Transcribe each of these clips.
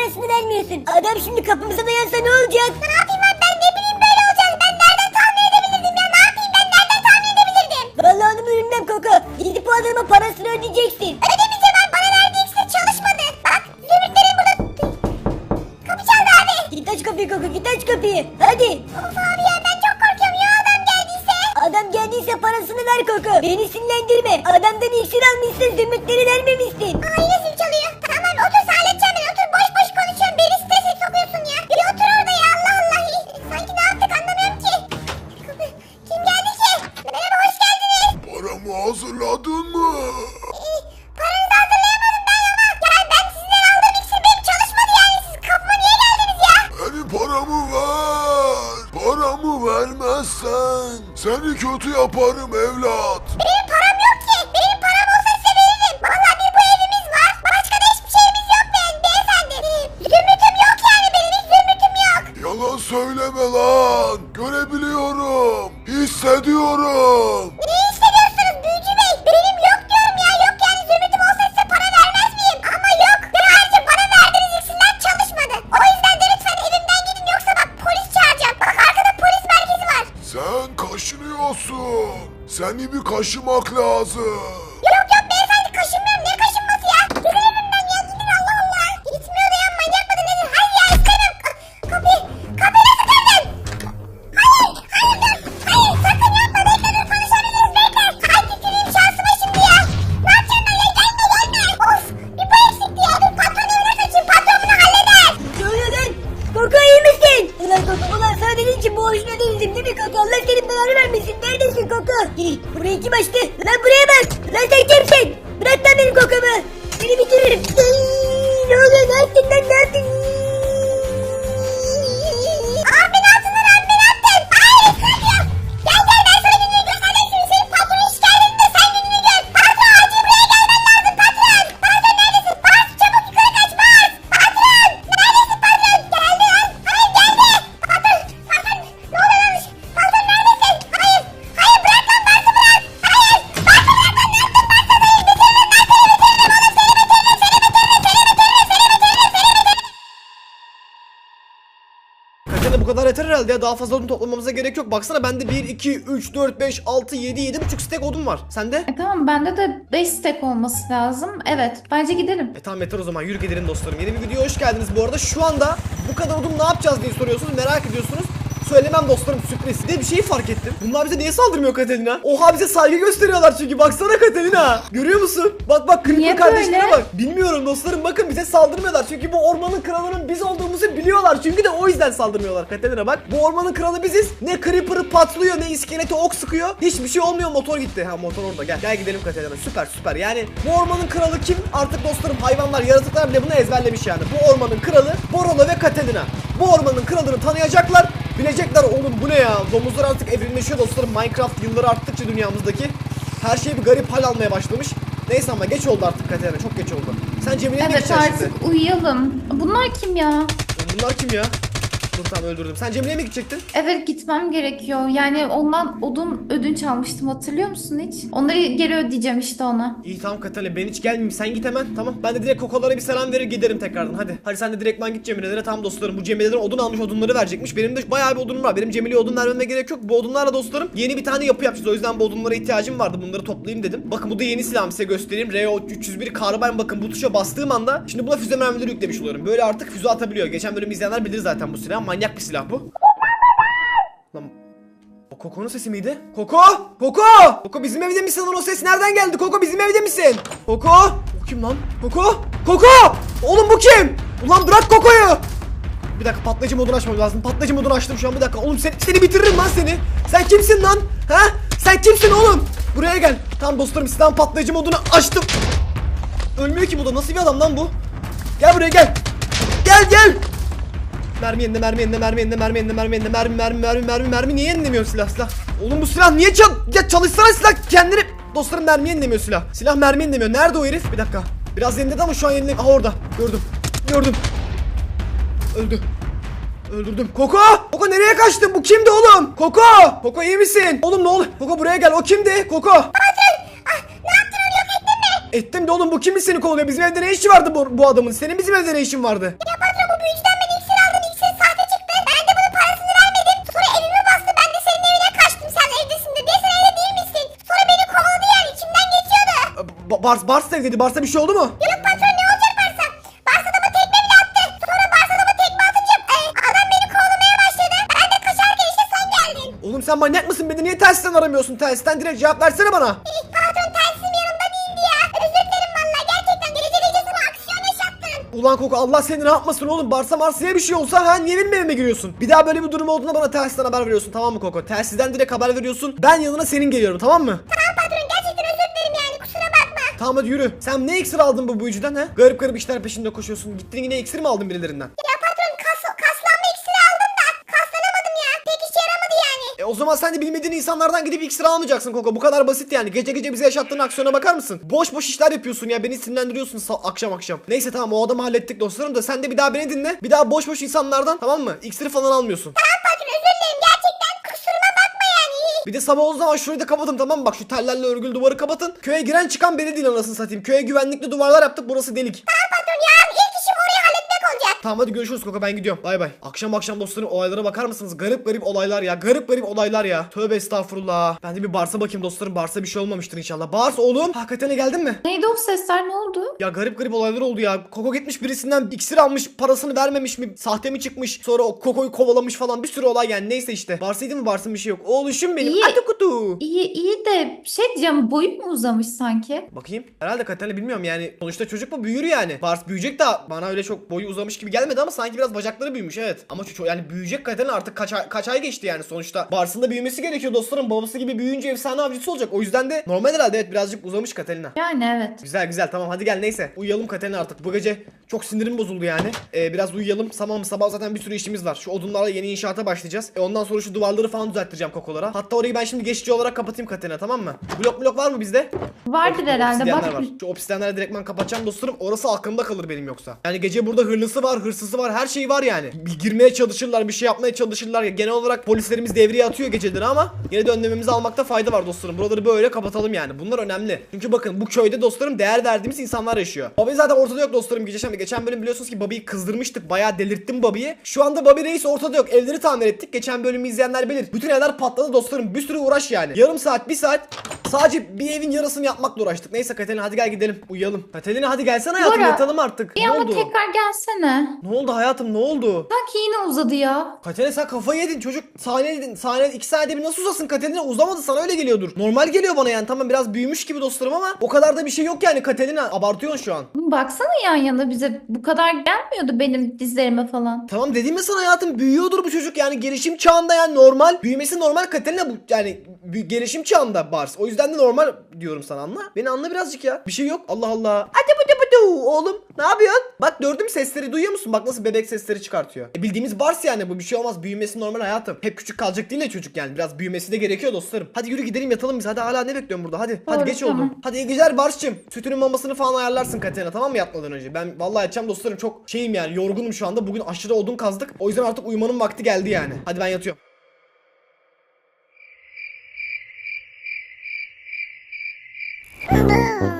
parasını vermiyorsun. Adam şimdi kapımıza dayansa ne olacak? Seni kötü yaparım evlat. Herhalde. Daha fazla odun toplamamıza gerek yok. Baksana bende 1, 2, 3, 4, 5, 6, 7, 7,5 stek odun var. Sende? E tamam bende de 5 stack olması lazım. Evet bence gidelim. E tamam yeter o zaman. Yürü gidelim dostlarım. Yeni bir videoya hoş geldiniz bu arada. Şu anda bu kadar odun ne yapacağız diye soruyorsunuz. Merak ediyorsunuz. Söylemem dostlarım sürpriz. Bir de bir şeyi fark ettim. Bunlar bize niye saldırmıyor Katerina? Oha bize saygı gösteriyorlar çünkü. Baksana Katerina. Görüyor musun? Bak bak Creeper kardeşlere bak. Bilmiyorum dostlarım bakın bize saldırmıyorlar. Çünkü bu ormanın kralının biz olduğumuzu biliyorlar. Çünkü de o yüzden saldırmıyorlar Katerina bak. Bu ormanın kralı biziz. Ne Creeper'ı patlıyor ne iskeleti ok sıkıyor. Hiçbir şey olmuyor motor gitti. Ha motor orada gel. Gel gidelim Katerina. Süper süper. Yani bu ormanın kralı kim? Artık dostlarım hayvanlar yaratıklar bile bunu ezberlemiş yani. Bu ormanın kralı Borolo ve Katerina. Bu ormanın kralını tanıyacaklar. Bilecekler oğlum bu ne ya? Domuzlar artık evrimleşiyor dostlarım. Minecraft yılları arttıkça dünyamızdaki her şey bir garip hal almaya başlamış. Neyse ama geç oldu artık Katerina. Çok geç oldu. Sen Cemile'ye mi Evet gideceksin şimdi? artık uyuyalım. Bunlar kim ya? Bunlar kim ya? Dur tamam öldürdüm. Sen Cemile'ye mi gidecektin? Evet gitmem gerekiyor. Yani ondan odun ödünç almıştım hatırlıyor musun hiç? Onları geri ödeyeceğim işte ona. İyi tamam Katerina ben hiç gelmeyeyim. Sen git hemen. Tamam. Ben de direkt kokolara bir selam verir giderim tekrardan. Hadi. Hadi sen de direktman git Cemile'lere. Tamam dostlarım. Bu Cemile'den odun almış odunları verecekmiş. Benim de bayağı bir odunum var. Benim Cemile'ye odun vermeme gerek yok. Bu odunlarla dostlarım yeni bir tane yapı yapacağız. O yüzden bu odunlara ihtiyacım vardı. Bunları toplayayım dedim. Bakın bu da yeni silahım size göstereyim. RO 301 Carbine bakın bu tuşa bastığım anda şimdi buna füze mermileri yüklemiş oluyorum. Böyle artık füze atabiliyor. Geçen bölüm izleyenler bilir zaten bu silah. Manyak bir silah bu. Lan o Koko'nun sesi miydi? Koko! Koko! Koko bizim evde misin lan o ses nereden geldi? Koko bizim evde misin? Koko! O kim lan? Koko! Koko! Oğlum bu kim? Ulan bırak Koko'yu! Bir dakika patlayıcı modunu açmam lazım. Patlayıcı modunu açtım şu an bir dakika. Oğlum seni, seni bitiririm lan seni. Sen kimsin lan? Ha? Sen kimsin oğlum? Buraya gel. Tamam dostlarım silahın patlayıcı modunu açtım. Ölmüyor ki bu da. Nasıl bir adam lan bu? Gel buraya gel. Gel gel. Mermi yenile mermi yenile mermi yenile mermi yenile mermi yenile mermi mermi mermi mermi mermi niye yenilemiyor silah silah? Oğlum bu silah niye çal ya çalışsana silah kendini Dostlarım mermi yenilemiyor silah. Silah mermi yenilemiyor. Nerede o herif? Bir dakika. Biraz yeniledi ama şu an yenilemiyor. Aha orada. Gördüm. Gördüm. Öldü. Öldürdüm. Koko! Koko nereye kaçtın? Bu kimdi oğlum? Koko! Koko iyi misin? Oğlum ne oldu? Koko buraya gel. O kimdi? Koko! Ettim de oğlum bu kim seni kovalıyor? Bizim evde ne işi vardı bu, bu adamın? Senin bizim evde ne işin vardı? Ya patron Ba- Bars, Bars evdeydi. Bars'a bir şey oldu mu? Yok patron ne olacak Barsa? Barsa adama tekme bile attı. Sonra Barsa adama tekme atınca e, adam beni kovalamaya başladı. Ben de kaçarken işte sen geldin. Oğlum sen manyak mısın? Beni niye telsizden aramıyorsun? Telsizden direkt cevap versene bana. Patron telsim yanımda değildi ya. Özür dilerim valla gerçekten gece gece sana aksiyon yaşattın. Ulan Koko Allah seni ne yapmasın oğlum? Barsa Marsa'ya bir şey olsa ha niye benim evime giriyorsun? Bir daha böyle bir durum olduğunda bana telsizden haber veriyorsun tamam mı Koko? Telsizden direkt haber veriyorsun. Ben yanına senin geliyorum tamam mı? Tamam patron gerçekten özür dilerim yani kusura bakma. Tamam hadi yürü. Sen ne iksir aldın bu büyücüden ha? Garip garip işler peşinde koşuyorsun. Gittin yine iksir mi aldın birilerinden? Ya patron kas, kaslanma iksiri aldım da kaslanamadım ya. Pek işe yaramadı yani. E o zaman sen de bilmediğin insanlardan gidip iksir almayacaksın Koko. Bu kadar basit yani. Gece gece bize yaşattığın aksiyona bakar mısın? Boş boş işler yapıyorsun ya. Beni sinirlendiriyorsun akşam akşam. Neyse tamam o adamı hallettik dostlarım da sen de bir daha beni dinle. Bir daha boş boş insanlardan tamam mı? İksiri falan almıyorsun. Tamam Bir de sabah olduğu zaman şurayı da kapatın tamam? Bak şu tellerle örgülü duvarı kapatın. Köye giren çıkan beni değil anasını satayım. Köye güvenlikli duvarlar yaptık burası delik. Tamam patron ya ilk işim orayı halletmek olacak. Tamam hadi görüşürüz Koko ben gidiyorum. Bay bay. Akşam akşam dostlarım olaylara bakar mısınız? Garip garip olaylar ya. Garip garip olaylar ya. Tövbe estağfurullah. Ben de bir Bars'a bakayım dostlarım. Bars'a bir şey olmamıştır inşallah. Bars oğlum. Hakikaten geldin mi? Neydi o sesler ne oldu? Ya garip garip olaylar oldu ya. Koko gitmiş birisinden iksir almış. Parasını vermemiş mi? Sahte mi çıkmış? Sonra o Koko'yu kovalamış falan. Bir sürü olay yani. Neyse işte. Bars'ıydı mı? Bars'ın bir şey yok. Oğluşum benim. İyi. Hadi kutu. İyi iyi de şey diyeceğim boyu mu uzamış sanki? Bakayım. Herhalde Katerina bilmiyorum yani. Sonuçta çocuk mu büyür yani. Bars büyüyecek de bana öyle çok boyu uzamış gibi gelmedi ama sanki biraz bacakları büyümüş evet. Ama şu yani büyüyecek Katerina artık kaç ay, kaç ay geçti yani sonuçta. Bars'ın da büyümesi gerekiyor dostlarım. Babası gibi büyüyünce efsane avcısı olacak. O yüzden de normal herhalde evet birazcık uzamış Katerina. Yani evet. Güzel güzel tamam hadi gel neyse. Uyuyalım Katerina artık. Bu gece çok sinirim bozuldu yani. Ee, biraz uyuyalım. Tamam sabah zaten bir sürü işimiz var. Şu odunlarla yeni inşaata başlayacağız. E, ondan sonra şu duvarları falan düzelttireceğim kokolara. Hatta orayı ben şimdi geçici olarak kapatayım Katerina tamam mı? Blok blok var mı bizde? Vardır herhalde bak. var. Şu obsidyenleri direktmen kapatacağım dostlarım. Orası aklımda kalır benim yoksa. Yani gece burada hırlısı var, hırsızı var, her şey var yani. Girmeye çalışırlar, bir şey yapmaya çalışırlar. Genel olarak polislerimiz devreye atıyor geceleri ama yine de önlememizi almakta fayda var dostlarım. Buraları böyle kapatalım yani. Bunlar önemli. Çünkü bakın bu köyde dostlarım değer verdiğimiz insanlar yaşıyor. Bobby zaten ortada yok dostlarım. Geçen, geçen bölüm biliyorsunuz ki Bobby'yi kızdırmıştık. Bayağı delirttim Bobby'yi. Şu anda Bobby Reis ortada yok. Evleri tamir ettik. Geçen bölümü izleyenler bilir. Bütün evler patladı dostlarım. Bir sürü uğraş yani. Yarım saat, bir saat sadece bir evin yarısını yapmakla uğraştık. Neyse Katerina hadi gel gidelim. Uyuyalım. Katerina hadi gelsene hayatım Bora, yatalım artık. Bir ne ama oldu? tekrar gelsene. Ne oldu hayatım ne oldu? Sanki yine uzadı ya. Katerina sen kafayı yedin çocuk sahne yedin sahne iki saniyede bir nasıl uzasın Katerina uzamadı sana öyle geliyordur. Normal geliyor bana yani tamam biraz büyümüş gibi dostlarım ama o kadar da bir şey yok yani Katerina abartıyorsun şu an. Baksana yan yana bize bu kadar gelmiyordu benim dizlerime falan. Tamam dedim ya sana hayatım büyüyordur bu çocuk yani gelişim çağında yani normal. Büyümesi normal Katerina bu yani gelişim çağında Bars. O yüzden de normal diyorum sana anla. Beni anla birazcık ya. Bir şey yok Allah Allah. Hadi bu bu oğlum ne yapıyorsun? Bak gördün mü sesleri duyuyor musun? Bak nasıl bebek sesleri çıkartıyor. E, bildiğimiz Bars yani bu bir şey olmaz. Büyümesi normal hayatım. Hep küçük kalacak değil ya çocuk yani. Biraz büyümesi de gerekiyor dostlarım. Hadi yürü gidelim yatalım biz. Hadi hala ne bekliyorsun burada? Hadi. Hadi Doğru, geç tamam. oldu. Hadi iyi geceler Bars'cığım. Sütünün mamasını falan ayarlarsın Katerina tamam mı yatmadan önce? Ben vallahi yatacağım dostlarım çok şeyim yani yorgunum şu anda. Bugün aşırı odun kazdık. O yüzden artık uyumanın vakti geldi yani. Hadi ben yatıyorum. Ay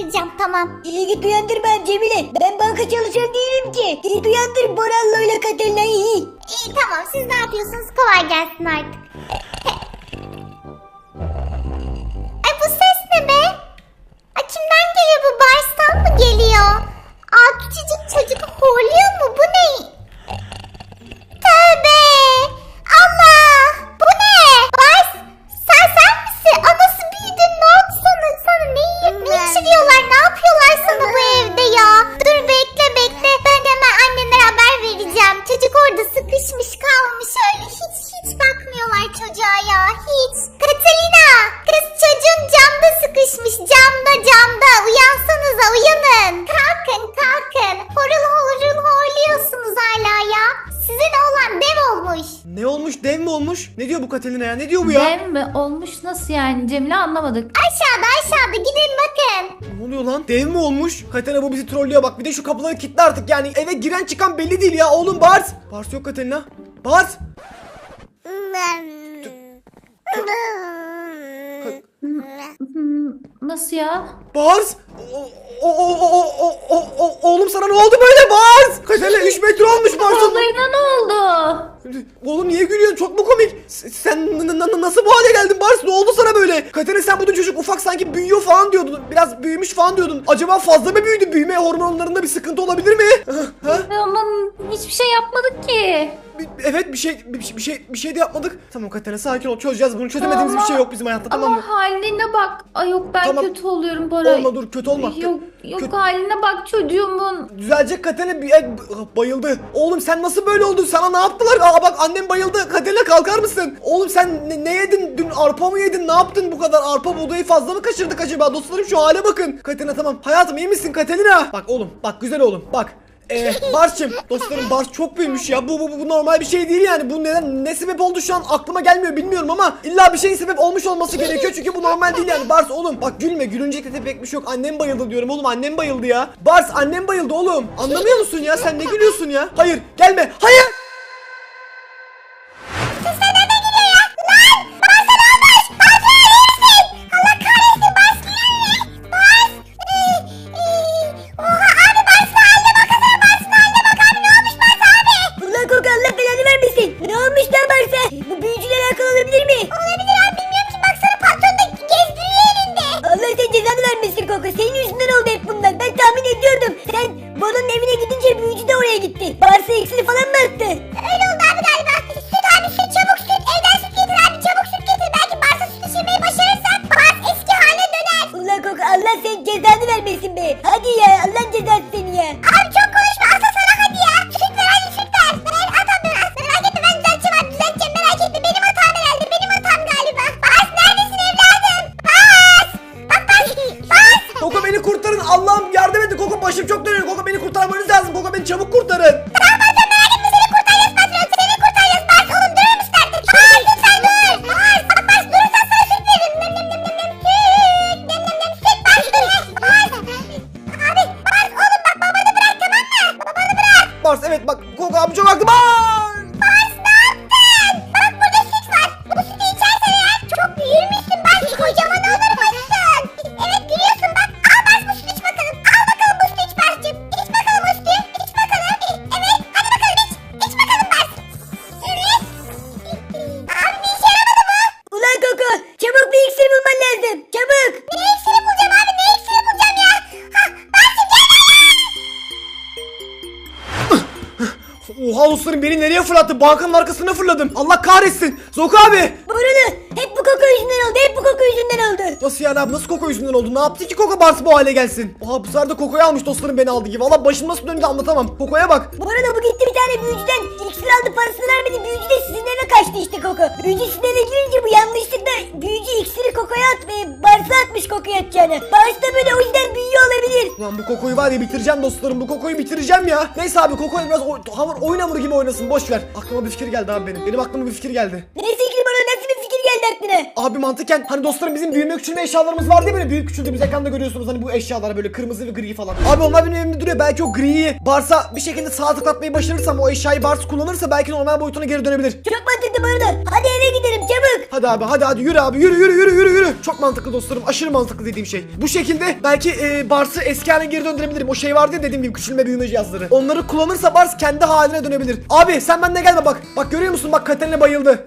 uyandıracağım tamam. İyi git uyandır ben Cemile. Ben banka çalışan değilim ki. Git uyandır Borallo ile Katalina'yı. İyi tamam siz ne yapıyorsunuz kolay gelsin artık. Ay bu ses ne be? Ay kimden geliyor bu Bars'tan mı geliyor? Aa küçücük çocuk horluyor mu bu ne? sıkışmış kalmış öyle. Hiç hiç bakmıyorlar çocuğa ya hiç. Katalina kız çocuğun camda sıkışmış camda camda. Uyansanıza uyanın. Kalkın kalkın. Horul horul horluyorsunuz hala ya. Size ne olan dev olmuş. Ne olmuş dev mi olmuş? Ne diyor bu Katalina ya ne diyor bu ya? Cem mi olmuş nasıl yani Cemile anlamadık. Aşağıda aşağıda gidelim oluyor lan? Dev mi olmuş? Katelina bu bizi trollüyor bak. Bir de şu kapıları kilitli artık yani. Eve giren çıkan belli değil ya. Oğlum Bars. Bars yok Katelina. Bars. Nasıl ya? Bars. O, o, o, o, o, o, o, oğlum sana ne oldu böyle Bars? Katelina 3 metre olmuş Bars'ın. Olayına ne oldu? Oğlum niye gülüyorsun? Çok mu komik? S- Sen n- n- nasıl bu hale geldin Bars? Ne oldu sana böyle? Katerina sen bu çocuk ufak sanki büyüyor falan diyordun. Biraz büyümüş falan diyordun. Acaba fazla mı büyüdü? Büyüme hormonlarında bir sıkıntı olabilir mi? Ha? Ama hiçbir şey yapmadık ki. Bir- Evet bir şey bir, şey- bir şey bir şey de yapmadık. Tamam Katerina sakin ol. Çözeceğiz bunu. Çözemediğimiz bir şey yok bizim hayatta tamam Ama mı? haline bak. Ay yok ben Tamam. kötü oluyorum Bora. Olma dur kötü olma. Yok yok Kötü- haline bak çocuğumun. Düzelecek Katerina bir b- bayıldı. Oğlum sen nasıl böyle oldun? Sana ne yaptılar? Aa bak annem bayıldı. Katerina kalkar mısın? Oğlum sen ne, ne yedin? Dün arpa mı yedin? Ne yaptın bu kadar? Arpa buğdayı fazla mı kaçırdık acaba? Dostlarım şu hale bakın. Katerina tamam. Hayatım iyi misin Katerina? Bak oğlum bak güzel oğlum bak. Ee, Bars'cığım dostlarım Bars çok büyümüş ya. Bu, bu, bu normal bir şey değil yani. Bu neden ne sebep oldu şu an aklıma gelmiyor bilmiyorum ama illa bir şeyin sebep olmuş olması gerekiyor çünkü bu normal değil yani. Bars oğlum bak gülme gülünecek de pek bir şey yok. Annem bayıldı diyorum oğlum annem bayıldı ya. Bars annem bayıldı oğlum. Anlamıyor musun ya? Sen ne gülüyorsun ya? Hayır gelme. Hayır fırlattı bankanın arkasına fırladım Allah kahretsin Zoku abi Borulu hep bu Koko yüzünden oldu. Hep bu Koko yüzünden oldu. Nasıl yani abi nasıl Koko yüzünden oldu? Ne yaptı ki Koko Bars bu hale gelsin? Oha bu sefer de Koko'yu almış dostlarım beni aldı gibi. Valla başım nasıl döndü anlatamam. Koko'ya bak. Bu arada bu gitti bir tane büyücüden iksir aldı parasını vermedi. Büyücü de sizin eve kaçtı işte Koko. Büyücü sizin eve girince bu yanlışlıkla büyücü iksiri Koko'ya atmayı Bars'a atmış Koko'ya atacağını. Bars da böyle o yüzden olabilir. Lan bu Koko'yu var ya bitireceğim dostlarım. Bu Koko'yu bitireceğim ya. Neyse abi Koko'yu biraz oy, hamur, oyun hamuru gibi oynasın. Boş ver. Aklıma bir fikir geldi abi benim. Benim aklıma bir fikir geldi. Ne fikri bana nasıl aklına? Abi mantıken hani dostlarım bizim büyüme küçülme eşyalarımız vardı ya böyle büyük küçüldüğümüz ekranda görüyorsunuz hani bu eşyalar böyle kırmızı ve gri falan. Abi onlar benim evimde duruyor belki o griyi Bars'a bir şekilde sağ tıklatmayı başarırsam o eşyayı Bars kullanırsa belki normal boyutuna geri dönebilir. Çok mantıklı bu arada. Hadi eve gidelim çabuk. Hadi abi hadi hadi yürü abi yürü yürü yürü yürü yürü. Çok mantıklı dostlarım aşırı mantıklı dediğim şey. Bu şekilde belki e, Bars'ı eski haline geri döndürebilirim. O şey vardı ya dediğim gibi küçülme büyüme cihazları. Onları kullanırsa Bars kendi haline dönebilir. Abi sen benden gelme bak. Bak görüyor musun bak Katerina bayıldı.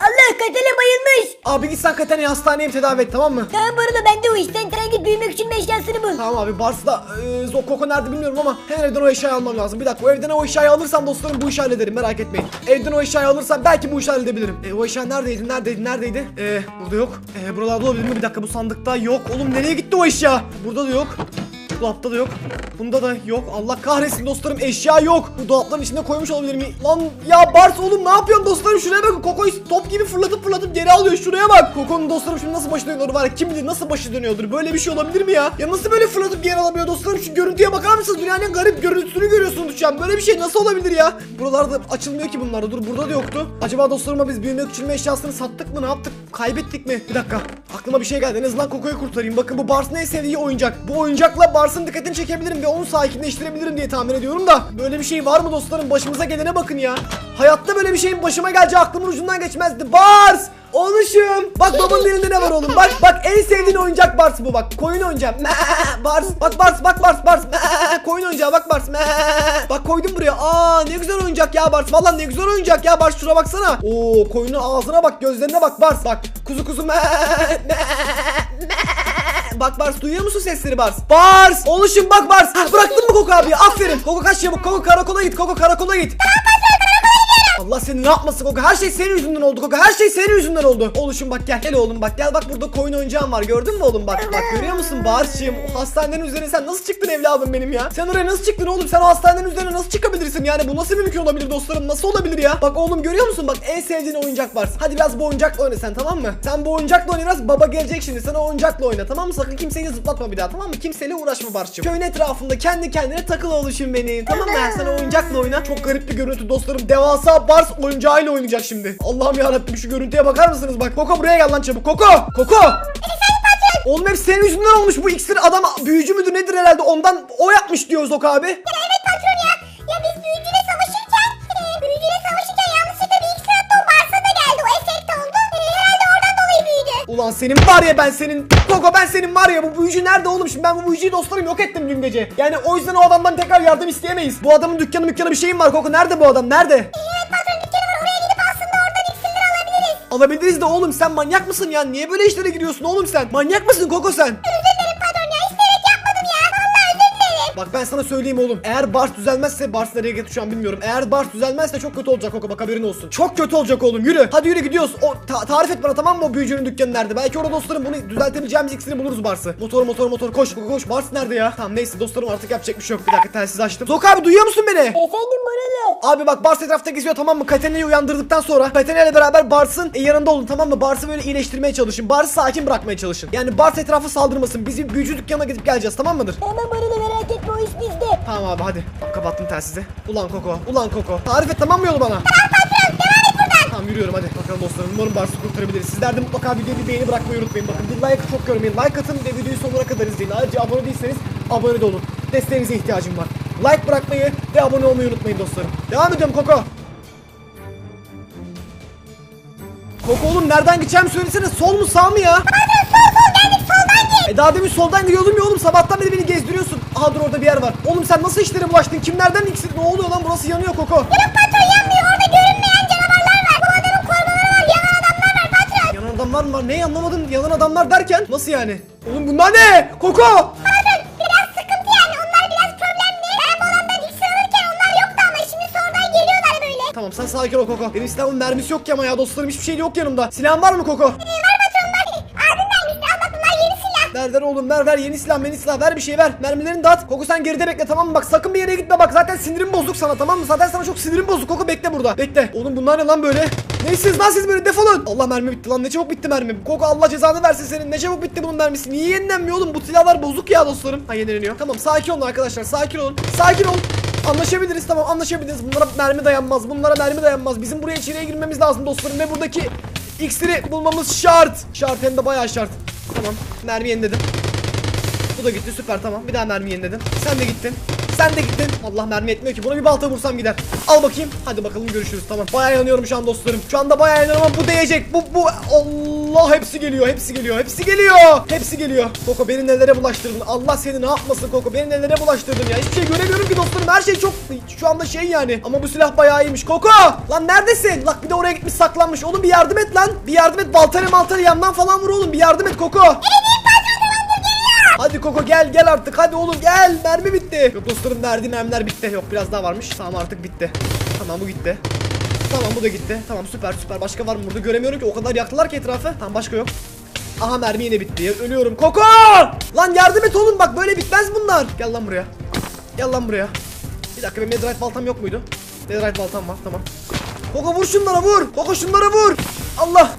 Allah Katana bayılmış. Abi git sen Katerina'yı hastaneye bir tedavi et tamam mı? Tamam arada ben de o işten sen git büyüme küçülme eşyasını bul. Tamam abi Bars'la e, Zokoko nerede bilmiyorum ama her evden o eşyayı almam lazım. Bir dakika o evden o eşyayı alırsam dostlarım bu işi hallederim merak etmeyin. Evden o eşyayı alırsam belki bu işi halledebilirim. E, o eşya neredeydi neredeydi neredeydi? E, burada yok. E, buralarda olabilir mi? Bir dakika bu sandıkta yok. Oğlum nereye gitti o eşya? Burada da yok. Dolapta da yok. Bunda da yok. Allah kahretsin dostlarım eşya yok. Bu dolapların içinde koymuş olabilir miyim? Lan ya Bars oğlum ne yapıyorsun dostlarım? Şuraya bakın. Koko'yu top gibi fırlatıp fırlatıp geri alıyor. Şuraya bak. Koko'nun dostlarım şimdi nasıl başı dönüyordur var ya. Kim bilir nasıl başı dönüyordur. Böyle bir şey olabilir mi ya? Ya nasıl böyle fırlatıp geri alabiliyor dostlarım? Şu görüntüye bakar mısınız? Dünyanın en garip görüntüsünü görüyorsunuz şu an. Böyle bir şey nasıl olabilir ya? Buralarda açılmıyor ki bunlar. Dur burada da yoktu. Acaba dostlarıma biz büyüme küçülme eşyasını sattık mı? Ne yaptık? Kaybettik mi? Bir dakika. Aklıma bir şey geldi. En azından Koko'yu kurtarayım. Bakın bu Bars'ın en sevdiği oyuncak. Bu oyuncakla Bars'ın dikkatini çekebilirim ve onu sakinleştirebilirim diye tahmin ediyorum da. Böyle bir şey var mı dostlarım? Başımıza gelene bakın ya. Hayatta böyle bir şeyin başıma geleceği aklımın ucundan geçmezdi. Bars! Oğluşum. Bak babanın elinde ne var oğlum? Bak bak en sevdiğin oyuncak Bars bu bak. Koyun oyuncağı. Bars. Bak Bars bak Bars Bars. Koyun oyuncağı bak Bars. Bak koydum buraya. Aa ne güzel oyuncak ya Bars. Vallahi ne güzel oyuncak ya Bars. Şuna baksana. Oo koyunun ağzına bak gözlerine bak Bars. Bak kuzu kuzu. Bak Bars duyuyor musun sesleri Bars? Bars! Oğluşum bak Bars. Bıraktın mı Koko abi? Aferin. Koko kaç çabuk. Koko karakola git. Koko karakola git. Allah seni ne yapmasın Koko? Her şey senin yüzünden oldu Koko. Her şey senin yüzünden oldu. Oğlum bak gel. Gel oğlum bak gel bak burada koyun oyuncağın var. Gördün mü oğlum bak. Bak görüyor musun Bars'cığım? O hastanenin üzerine sen nasıl çıktın evladım benim ya? Sen oraya nasıl çıktın oğlum? Sen o hastanenin üzerine nasıl çıkabilirsin? Yani bu nasıl mümkün olabilir dostlarım? Nasıl olabilir ya? Bak oğlum görüyor musun? Bak en sevdiğin oyuncak var. Hadi biraz bu oyuncakla oyna sen tamam mı? Sen bu oyuncakla oyna biraz. Baba gelecek şimdi. Sen o oyuncakla oyna tamam mı? Sakın kimseyi zıplatma bir daha tamam mı? Kimseyle uğraşma Bars'cığım. Köyün etrafında kendi kendine takıl oluşun benim. Tamam mı? Sen oyuncakla oyna. Çok garip bir görüntü dostlarım. Devasa Bars oyuncağıyla oynayacak şimdi. Allah'ım yarabbim şu görüntüye bakar mısınız? Bak Koko buraya gel lan çabuk. Koko! Koko! Oğlum hep senin yüzünden olmuş bu iksir adam büyücü müdür nedir herhalde ondan o yapmış diyoruz Oku abi. Evet patron ya. Ya biz büyücüyle savaşırken, e, büyücüyle savaşırken yanlışlıkla bir iksir attı o Bars'a da geldi. O efekt oldu. E, herhalde oradan dolayı büyüdü. Ulan senin var ya ben senin Koko ben senin var ya bu büyücü nerede oğlum şimdi ben bu büyücüyü dostlarım yok ettim dün gece. Yani o yüzden o adamdan tekrar yardım isteyemeyiz. Bu adamın dükkanı mükkanı bir şeyim var Koko nerede bu adam nerede? Evet Alabiliriz de oğlum sen manyak mısın ya? Niye böyle işlere giriyorsun oğlum sen? Manyak mısın Koko sen? Ben sana söyleyeyim oğlum. Eğer Bars düzelmezse Bars nereye gitti şu an bilmiyorum. Eğer Bars düzelmezse çok kötü olacak Koko bak haberin olsun. Çok kötü olacak oğlum yürü. Hadi yürü gidiyoruz. O ta- tarif et bana tamam mı o büyücünün dükkanı nerede? Belki orada dostlarım bunu düzeltebileceğimiz ikisini buluruz Bars'ı. Motor motor motor koş Koko koş. Bars nerede ya? Tamam neyse dostlarım artık yapacak bir şey yok. Bir dakika telsiz açtım. Zok abi duyuyor musun beni? Efendim Moralo. Abi bak Bars etrafta geziyor tamam mı? Katena'yı uyandırdıktan sonra Katena ile beraber Bars'ın e, yanında olun tamam mı? Bars'ı böyle iyileştirmeye çalışın. Bars'ı sakin bırakmaya çalışın. Yani Bars etrafı saldırmasın. Biz bir büyücü dükkanına gidip geleceğiz tamam mıdır? Tamam Moralo merak etme o iş bizde. Tamam abi hadi. Kapattım telsizi. Ulan Koko. Ulan Koko. Tarif et tamam mı yolu bana? Tamam yürüyorum hadi bakalım dostlarım. Umarım Bars'ı kurtarabiliriz. Sizler de mutlaka videoya bir beğeni bırakmayı unutmayın. Bakın bir like çok görmeyin. Like atın ve videoyu sonuna kadar izleyin. Ayrıca abone değilseniz abone de olun. Desteğinize ihtiyacım var. Like bırakmayı ve abone olmayı unutmayın dostlarım. Devam ediyorum Koko. Koko oğlum nereden gideceğimi söylesene. Sol mu sağ mı ya? E daha demin soldan gidiyordum ya oğlum sabahtan beri beni gezdiriyorsun. Aha dur orada bir yer var. Oğlum sen nasıl işlere bulaştın? Kimlerden iksir? Ne oluyor lan burası yanıyor Koko. Patron yanmıyor orada görünmeyen canavarlar var. Bu adamın korumaları var. Yanan adamlar var patron. Yanan adamlar mı var? Ne anlamadım? Yanan adamlar derken? Nasıl yani? Oğlum bunlar ne? Koko! Patron biraz sıkıntı yani. Onlar biraz problemli. Ben bu adamdan iksir alırken onlar yoktu ama şimdi sonradan geliyorlar böyle. Tamam sen sakin ol Koko. Benim silahımın mermisi yok ki ama ya dostlarım hiçbir şey yok yanımda. Silahın var mı Koko? Ver ver oğlum ver ver yeni silah yeni silah ver bir şey ver. Mermilerini dağıt. Koko sen geride bekle tamam mı? Bak sakın bir yere gitme bak zaten sinirim bozuk sana tamam mı? Zaten sana çok sinirim bozuk. Koko bekle burada. Bekle. Oğlum bunlar ne lan böyle? Neysiniz lan siz böyle defolun. Allah mermi bitti lan ne çabuk bitti mermi. Koko Allah cezanı versin senin. Ne çabuk bitti bunun mermisi. Niye yenilenmiyor oğlum? Bu silahlar bozuk ya dostlarım. Ha yenileniyor. Tamam sakin olun arkadaşlar sakin olun. Sakin olun. Anlaşabiliriz tamam anlaşabiliriz. Bunlara mermi dayanmaz. Bunlara mermi dayanmaz. Bizim buraya içeriye girmemiz lazım dostlarım ve buradaki iksiri bulmamız şart. Şart hem de bayağı şart. Tamam mermi yeniledim. Bu da gitti süper tamam. Bir daha mermi yeniledim. Sen de gittin. Sen de gittin. Allah mermi etmiyor ki. Buna bir balta vursam gider. Al bakayım. Hadi bakalım görüşürüz. Tamam. Bayağı yanıyorum şu an dostlarım. Şu anda bayağı yanıyorum ama bu değecek. Bu bu Allah hepsi geliyor. Hepsi geliyor. Hepsi geliyor. Hepsi geliyor. Koko beni nelere bulaştırdın. Allah seni ne yapmasın Koko. Beni nelere bulaştırdın ya. Hiçbir şey göremiyorum ki dostlarım. Her şey çok şu anda şey yani. Ama bu silah bayağı iyiymiş. Koko! Lan neredesin? Bak bir de oraya gitmiş saklanmış. Oğlum bir yardım et lan. Bir yardım et. Baltayla maltayla yandan falan vur oğlum. Bir yardım et Koko. Hadi Koko gel gel artık hadi oğlum gel mermi bitti. Yok dostlarım verdiğim mermiler bitti. Yok biraz daha varmış. Tamam artık bitti. Tamam bu gitti. Tamam bu da gitti. Tamam süper süper. Başka var mı burada göremiyorum ki o kadar yaktılar ki etrafı. Tamam başka yok. Aha mermi yine bitti. Ölüyorum. Koko! Lan yardım et oğlum bak böyle bitmez bunlar. Gel lan buraya. Gel lan buraya. Bir dakika benim netherite baltam yok muydu? Netherite baltam var tamam. Koko vur şunlara vur. Koko şunlara vur. Allah.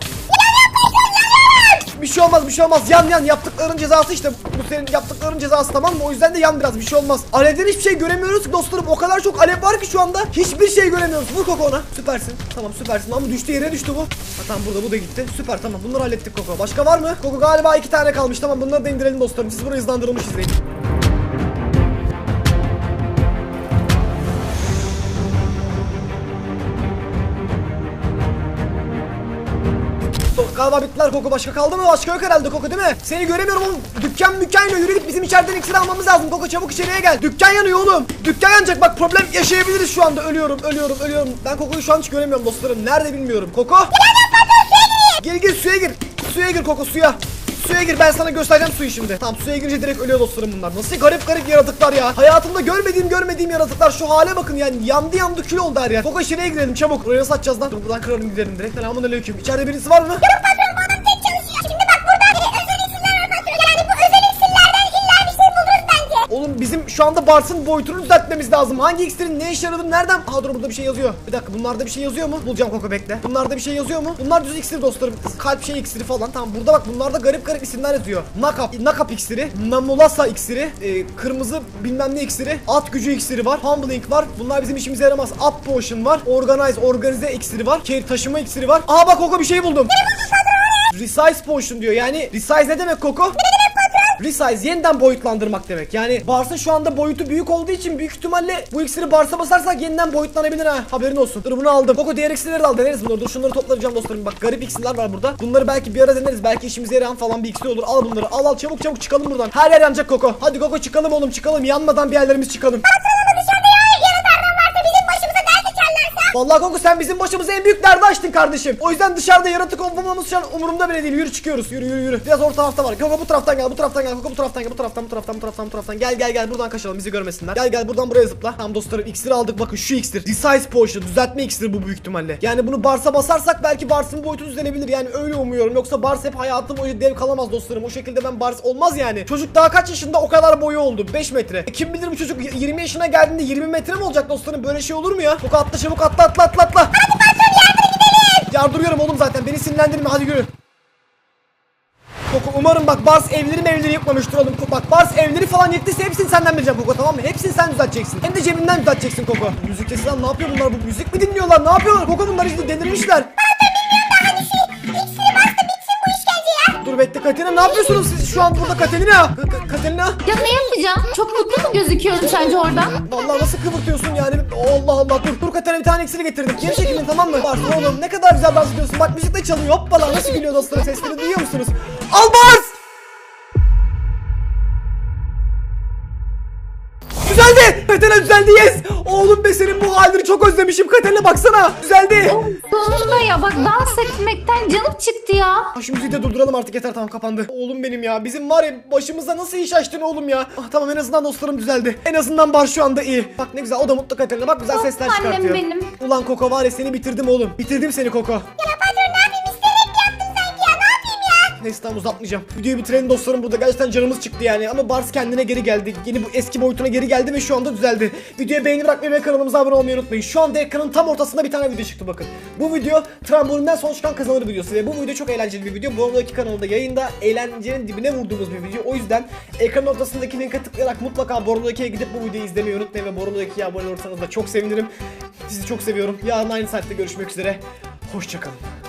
Bir şey olmaz bir şey olmaz. Yan yan yaptıkların cezası işte. Bu senin yaptıkların cezası tamam mı? O yüzden de yan biraz bir şey olmaz. Alevden hiçbir şey göremiyoruz dostlarım. O kadar çok alev var ki şu anda. Hiçbir şey göremiyoruz. Vur Koko ona. Süpersin. Tamam süpersin. Ama düştü yere düştü bu. Ha, Tamam burada bu da gitti. Süper tamam. Bunları hallettik Koko. Başka var mı? Koko galiba iki tane kalmış. Tamam bunları da indirelim dostlarım. Siz burayı hızlandırılmış izleyin Galiba bittiler Koko başka kaldı mı? Başka yok herhalde Koko değil mi? Seni göremiyorum oğlum. Dükkan mükkan yanıyor. Yürü git bizim içeriden iksir almamız lazım. Koko çabuk içeriye gel. Dükkan yanıyor oğlum. Dükkan yanacak bak problem yaşayabiliriz şu anda. Ölüyorum ölüyorum ölüyorum. Ben Koko'yu şu an hiç göremiyorum dostlarım. Nerede bilmiyorum. Koko. Gir gir suya gir. Suya gir Koko suya. Suya gir ben sana göstereceğim suyu şimdi. Tamam suya girince direkt ölüyor dostlarım bunlar. Nasıl garip garip yaratıklar ya. Hayatımda görmediğim görmediğim yaratıklar. Şu hale bakın yani yandı yandı kül oldu her yer. Koko içeriye girelim çabuk. Buraya nasıl açacağız lan? Dur buradan kıralım gidelim direkt. Selamun aleyküm. İçeride birisi var mı? Şu anda Bars'ın boyutunu düzeltmemiz lazım. Hangi iksirin ne işe yaradığını nereden? Aha dur burada bir şey yazıyor. Bir dakika bunlarda bir şey yazıyor mu? Bulacağım Koko bekle. Bunlarda bir şey yazıyor mu? Bunlar düz iksir dostlarım. Kalp şey iksiri falan. Tamam burada bak bunlarda garip garip isimler yazıyor. Nakap, Nakap iksiri, Namulasa iksiri, e, kırmızı bilmem ne iksiri, at gücü iksiri var, Humbling var. Bunlar bizim işimize yaramaz. Up potion var, Organize, organize iksiri var, Carry taşıma iksiri var. Aha bak Koko bir şey buldum. Resize potion diyor. Yani resize ne demek Koko? Resize yeniden boyutlandırmak demek. Yani Bars'ın şu anda boyutu büyük olduğu için büyük ihtimalle bu iksiri Bars'a basarsak yeniden boyutlanabilir ha. Haberin olsun. Dur bunu aldım. Koko diğer iksirleri de al deneriz bunları. Dur şunları toplayacağım dostlarım. Bak garip iksirler var burada. Bunları belki bir ara deneriz. Belki işimize yarayan falan bir iksir olur. Al bunları. Al al çabuk çabuk çıkalım buradan. Her yer yanacak Koko. Hadi Koko çıkalım oğlum çıkalım. Yanmadan bir yerlerimiz çıkalım. Vallahi Koko sen bizim başımıza en büyük derdi açtın kardeşim. O yüzden dışarıda yaratık olmamamız şu an umurumda bile değil. Yürü çıkıyoruz. Yürü yürü yürü. Biraz orta tarafta var. Koko bu taraftan gel. Bu taraftan gel. Koko bu taraftan gel. Bu taraftan bu taraftan bu taraftan bu taraftan. Gel gel gel. Buradan kaçalım. Bizi görmesinler. Gel gel buradan buraya zıpla. Tamam dostlarım iksiri aldık. Bakın şu iksir. Resize potion. Düzeltme iksiri bu büyük ihtimalle. Yani bunu Bars'a basarsak belki Bars'ın boyutu düzelebilir. Yani öyle umuyorum. Yoksa Bars hep hayatım boyu dev kalamaz dostlarım. O şekilde ben Bars olmaz yani. Çocuk daha kaç yaşında o kadar boyu oldu. 5 metre. E, kim bilir bu çocuk 20 yaşına geldiğinde 20 metre mi olacak dostlarım? Böyle şey olur mu ya? Koko atla çabuk atla atla atla atla. Yardırıyorum oğlum zaten beni sinirlendirme hadi yürü. Koko umarım bak Bars evleri evleri yıkmamıştır oğlum. Bak Bars evleri falan yıktıysa hepsini senden bileceğim Koko tamam mı? Hepsini sen düzelteceksin. Hem de cebinden düzelteceksin Koko. Müzik sesi lan ne yapıyor bunlar? Bu müzik mi dinliyorlar? Ne yapıyorlar? Koko bunlar işte delirmişler. Dur bekle Katerina ne yapıyorsunuz siz şu an burada Katerina? Ka- Ka- Katerina? Ya ne yapacağım? Çok mutlu mu gözüküyorum sence oradan? Vallahi nasıl kıvırtıyorsun yani? Allah Allah dur dur Katerina bir tane iksiri getirdim. Geri çekilin tamam mı? Bars oğlum ne kadar güzel dans ediyorsun. Bak müzik de çalıyor. Hoppala nasıl gülüyor dostlarım sesleri duyuyor musunuz? Al Katerina düzeldi yes! Oğlum be senin bu halini çok özlemişim Katerina baksana! Düzeldi! Sonunda ya bak dans etmekten canım çıktı ya. Ha şu müziği de durduralım artık yeter tamam kapandı. Oğlum benim ya bizim var ya başımıza nasıl iş açtın oğlum ya. Ah tamam en azından dostlarım düzeldi. En azından bar şu anda iyi. Bak ne güzel o da mutlu Katerina bak güzel sesler annem çıkartıyor. benim. Ulan Koko var ya seni bitirdim oğlum. Bitirdim seni Koko. Patron Neyse tamam uzatmayacağım. Videoyu bitirelim dostlarım burada. Gerçekten canımız çıktı yani. Ama Bars kendine geri geldi. Yeni bu eski boyutuna geri geldi ve şu anda düzeldi. Videoya beğeni bırakmayı ve kanalımıza abone olmayı unutmayın. Şu anda ekranın tam ortasında bir tane video çıktı bakın. Bu video trambolinden son çıkan kazanır videosu ve bu video çok eğlenceli bir video. Bu aradaki kanalda yayında eğlencenin dibine vurduğumuz bir video. O yüzden ekranın ortasındaki linke tıklayarak mutlaka Borno'daki'ye gidip bu videoyu izlemeyi unutmayın ve Borno'daki'ye abone olursanız da çok sevinirim. Sizi çok seviyorum. Yarın aynı saatte görüşmek üzere. Hoşçakalın.